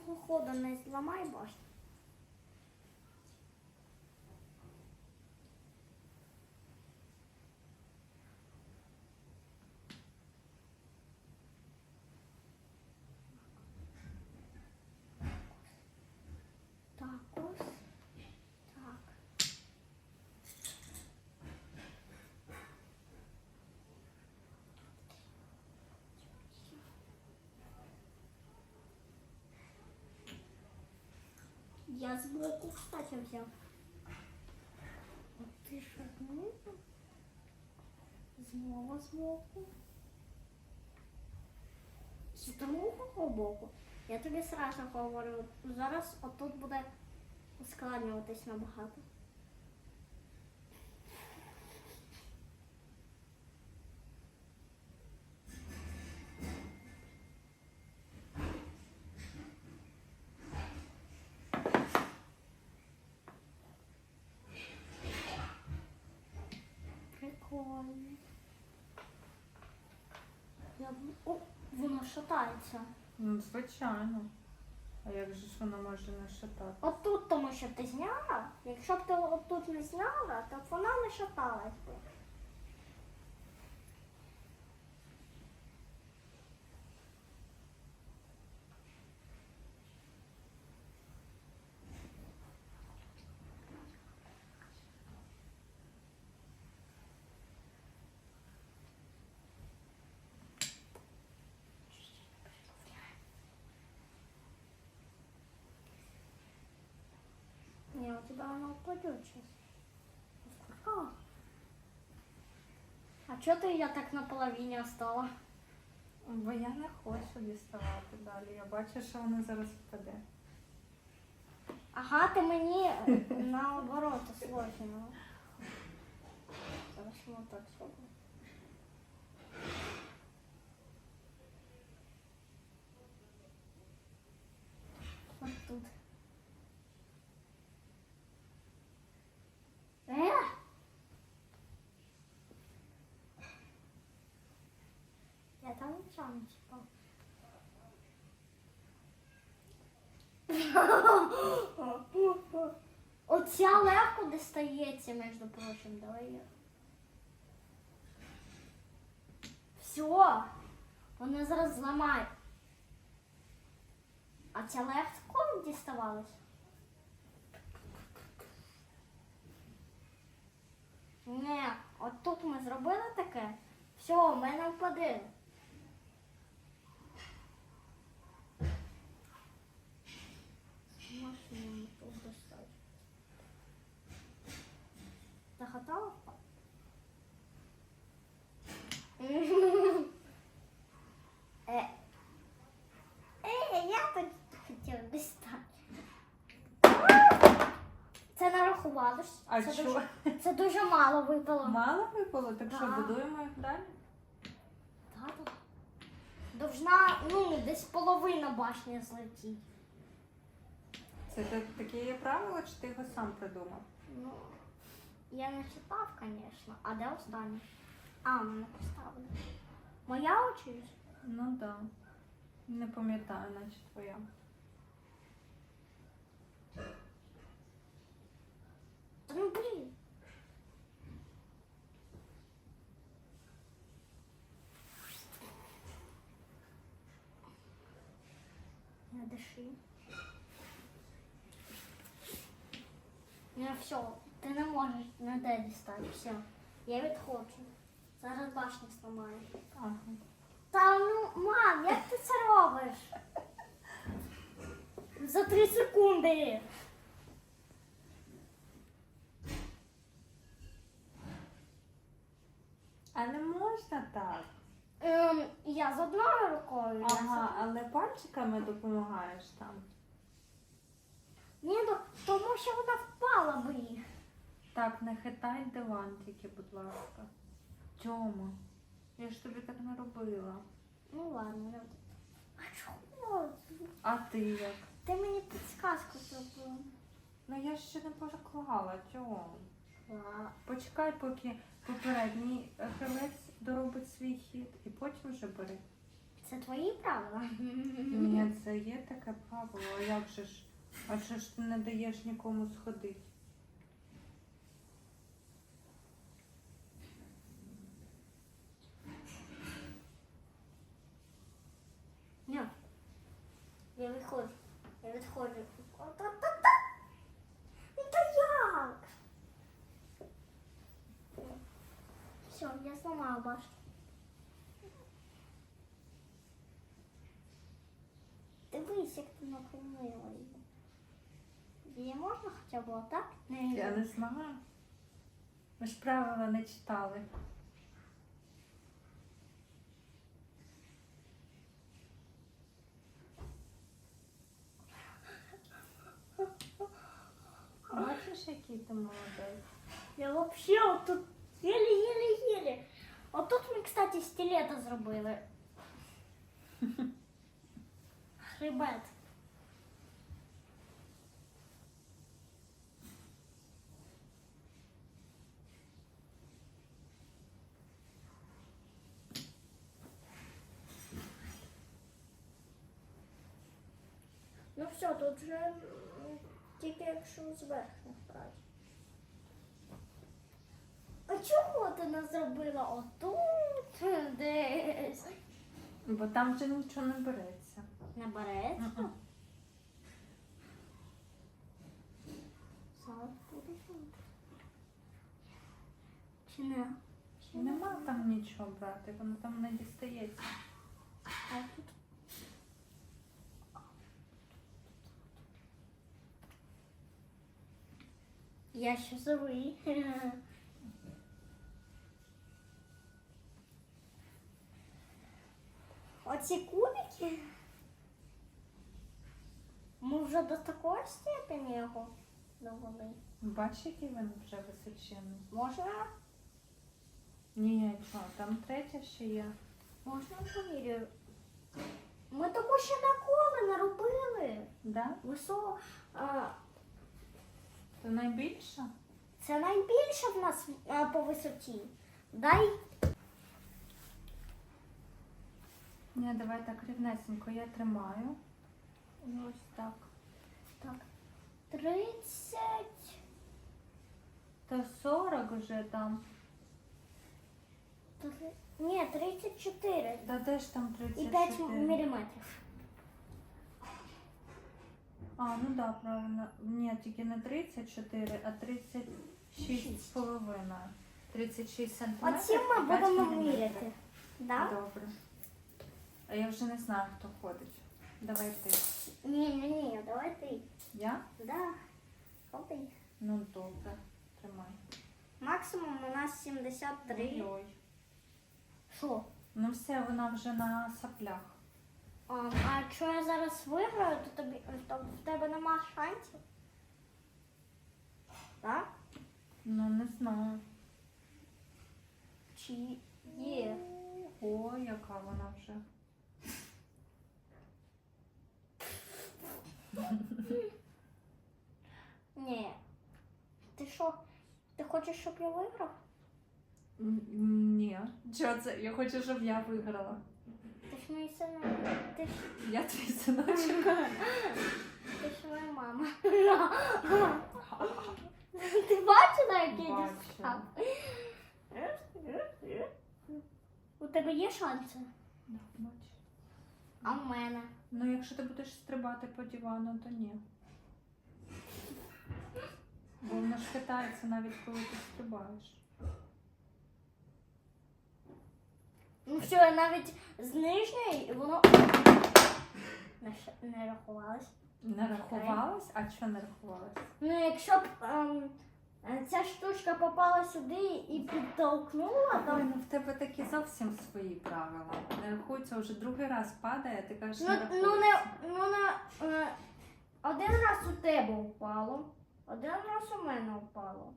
першого ходу не зламай башню. Так, ось. Так. Я с боку, кстати, взял. От ти шагнув. Знову з боку. З другого боку. Я тобі сразу говорю, зараз отут буде ускладнюватись набагато. Прикольно. Я... б- О, воно шатається. Ну, звичайно. А як же ж воно може не шатати? Отут, тому що ти зняла. Якщо б ти отут не зняла, то б вона не шаталась би. Не, у тебя она упадет сейчас. А, а что ты я так на половине остала? Бо я не хочу діставати далі. Я бачу, що вона зараз впаде. Ага, ти мені е, наоборот сложно. Зараз ми так зробимо. От тут. Е! Не. Оця легко дістається, між прочим, давай я. Все, вони зараз зламають. А ця легко діставалась? Ні, от тут ми зробили таке. Все, в мене впаде. Машину тут достать. Захотала? Е, е, я так хотів дістати. Це нарахувалось. А це, що? дуже, це дуже мало випало. Мало випало, так що Да. будуємо їх далі? Тато. Довжна, ну, десь половина башні злетіть. Це та- таке є правило, чи ти його сам придумав? Ну, я не читав, звісно. А де останнє? А, мене поставили. Моя очередь? Ну так. Да. Не пам'ятаю, наче твоя. Ну блін. Не диши. Не, все, ти не можеш ніде дістати. Все. Я відходжу. Зараз башню зламаю. Ага. Та ну, мам, як ти це робиш? За три секунди. А не можна так. Ем, я з одною рукою. я з Ага, але пальчиками допомагаєш там. Ні, ну, тому що вона впала би. Так, не хитай диван тільки, будь ласка. Тьома, я ж тобі так не робила. Ну ладно, я... А чого? А ти як? Ти мені підсказку зробила. Ну я ж ще не поклала, Тьом. Почекай, поки попередній гравець доробить свій хід і потім вже бери. Це твої правила. Ні, це є таке правило. А як же ж? А що ж ти не даєш нікому сходити? Ні. Я відходжу. Я відходжу. Та-та-та! Ну та як? Все, я зламала башню. Дивись, як ти наклонила її. Її можна хоча б отак? Я не знаю. Ми ж правила не читали. Бачиш, який ти молодець? Я вообще вот тут еле-еле-еле. Вот тут ми, кстати, стилета зробили. Хребет. Ну все, тут вже тільки якщо зверху брати. А чого ти не зробила отут десь? Бо там вже нічого не береться. Мгм. Зараз буде. Чи не? Чи не? Нема там нічого брати, воно там не дістається. А тут. Я щасливий. Оці кубики. Ми вже до такої степені його довели. Бачиш, який він вже височений? Можна? Ні, що, там третя ще є. Можна поміряю. Ми таку ще ніколи не робили. Да? Висо... А, То найбільша? це найбільше в нас а, по висоті. Дай. Ні, давай так рівнесенько, я тримаю. І ось так. Так. 30. Та 40 вже там. три- Ні, 34. Та де ж там І 5 34? міліметрів. А, ну да, правильно. Ні, тільки не 34, а 36 з половиною. 36 сантиметрів. Оці ми і 5 будемо міліметрів. міряти. Да? Добре. А я вже не знаю, хто ходить. Давай ти. Ні, ні, ні, давай ти. Я? Да. Ходи. Ну добре. Тримай. Максимум у нас 73. Ой. Що? Ну все, вона вже на саплях. А, а якщо я зараз виграю, то тобі то в тебе нема шансів. Так? Ну не знаю. Чи є? О, яка вона вже. Ні. Ти що? Ти хочеш, щоб я виграв? Ні. Чого це? Я хочу, щоб я виграла. Ти ж мій син. Ти ж, Я твій синочок. ти ж моя мама. Ти бачила, як я дістав? У тебе є шанси? Да, бачу. А в мене. Ну, якщо ти будеш стрибати по дивану, то ні. Бо воно ж хитається навіть коли ти стрибаєш. Ну все, навіть з нижньої воно не, ш- не рахувалось. Не рахувалась? А що не рахувалась? Ну, якщо б ем, е, ця штучка попала сюди і підтолкнула, Ой, то ну в тебе такі зовсім свої правила. Не рахується, вже другий раз падає, а ти кажеш, ну, не ну, рахується. не, ну не, е, один раз у тебе впало, один раз у мене впало.